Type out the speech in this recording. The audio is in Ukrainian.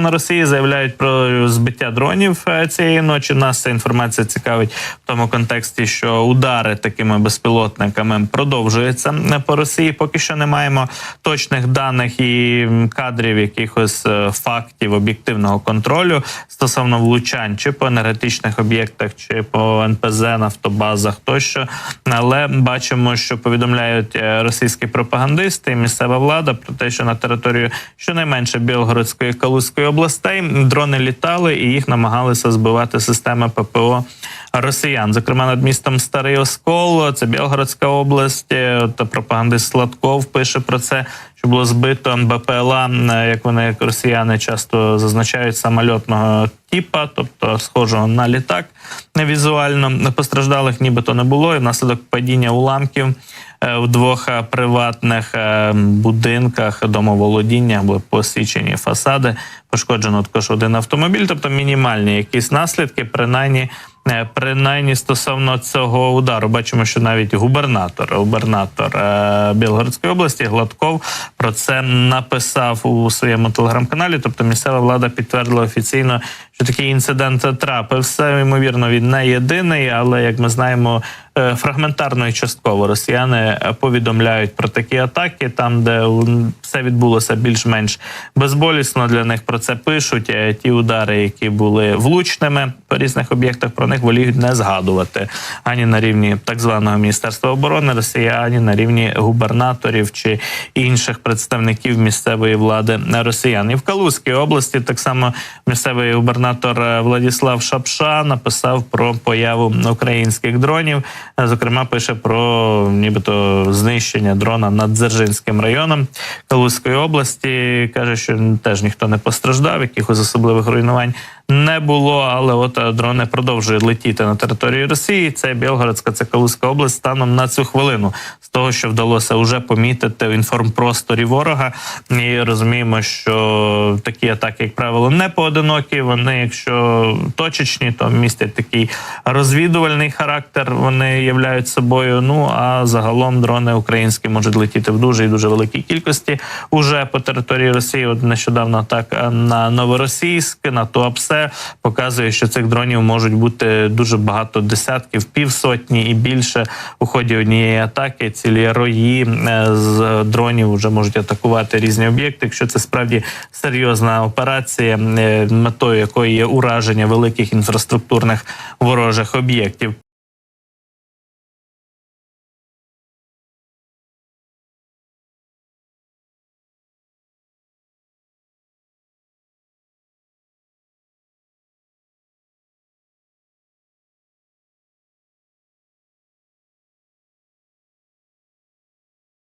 на Росії заявляють про збиття дронів е, цієї ночі. Нас ця інформація цікавить в тому контексті, що удари такими безпілотниками продовжуються е, по Росії. Поки що не маємо точних даних і кадрів, якихось е, фактів об'єктивного контролю стосовно влучань чи по енергетичних об'єктах, чи по НПЗ, нафтобазах тощо. Але бачимо, що повідомляють російські пропагандисти і місцева влада про те, що на територію щонайменше Білгородської Калузької областей дрони літали і їх намагалися збивати системи ППО росіян. Зокрема, над містом Старий Оскол, це Білгородська область. е, Та пропагандист Сладков пише про це, що було збито БПЛА, е, як вони як росіяни часто зазначають самольотного типа, тобто схожого на літак візуально. Постраждалих нібито не було, і внаслідок падіння уламків е, в двох приватних е, будинках домоволодіння були посічені фасади. Пошкоджено також один автомобіль, тобто мінімальні якісь наслідки, принаймні. Е, Принаймні стосовно цього удару, бачимо, що навіть губернатор, губернатор е, Білгородської області Гладков про це написав у своєму телеграм-каналі. Тобто місцева влада підтвердила офіційно, що такий інцидент трапився. Ймовірно, він не єдиний, але як ми знаємо, е, фрагментарно і частково росіяни повідомляють про такі атаки, там де все відбулося більш-менш безболісно. Для них про це пишуть. Е, Ті удари, які були влучними по різних об'єктах, про них воліють не згадувати ані на рівні так званого міністерства оборони Росії, ані на рівні губернаторів чи інших представників місцевої влади росіян. І в Калузькій області так само місцевий губернатор е, Владіслав Шапша написав про появу українських дронів. Е, Зокрема, пише про нібито знищення дрона над Дзержинським районом Калузької області. каже, що теж ніхто не постраждав, якихось особливих руйнувань не було. Але от е, дрони продовжують летіти на території Росії. Це Білгородська, це Калузька область станом на цю хвилину. З того, що вдалося вже помітити в інформпросторі ворога, і розуміємо, що такі атаки, як правило, не поодинокі. Вони, якщо точечні, то містять такий розвідувальний характер. Вони являють собою. Ну а загалом дрони українські можуть летіти в дуже і дуже великій кількості уже по території Росії. От нещодавно атака на Новоросійськ, на Туапсе показує, що цих дронів можуть бути дуже багато десятків, півсотні і більше у ході однієї атаки. Цілі рої е, з дронів вже можуть атакувати різні об'єкти. Якщо це справді серйозна операція, е, метою якої є ураження великих інфраструктурних ворожих об'єктів.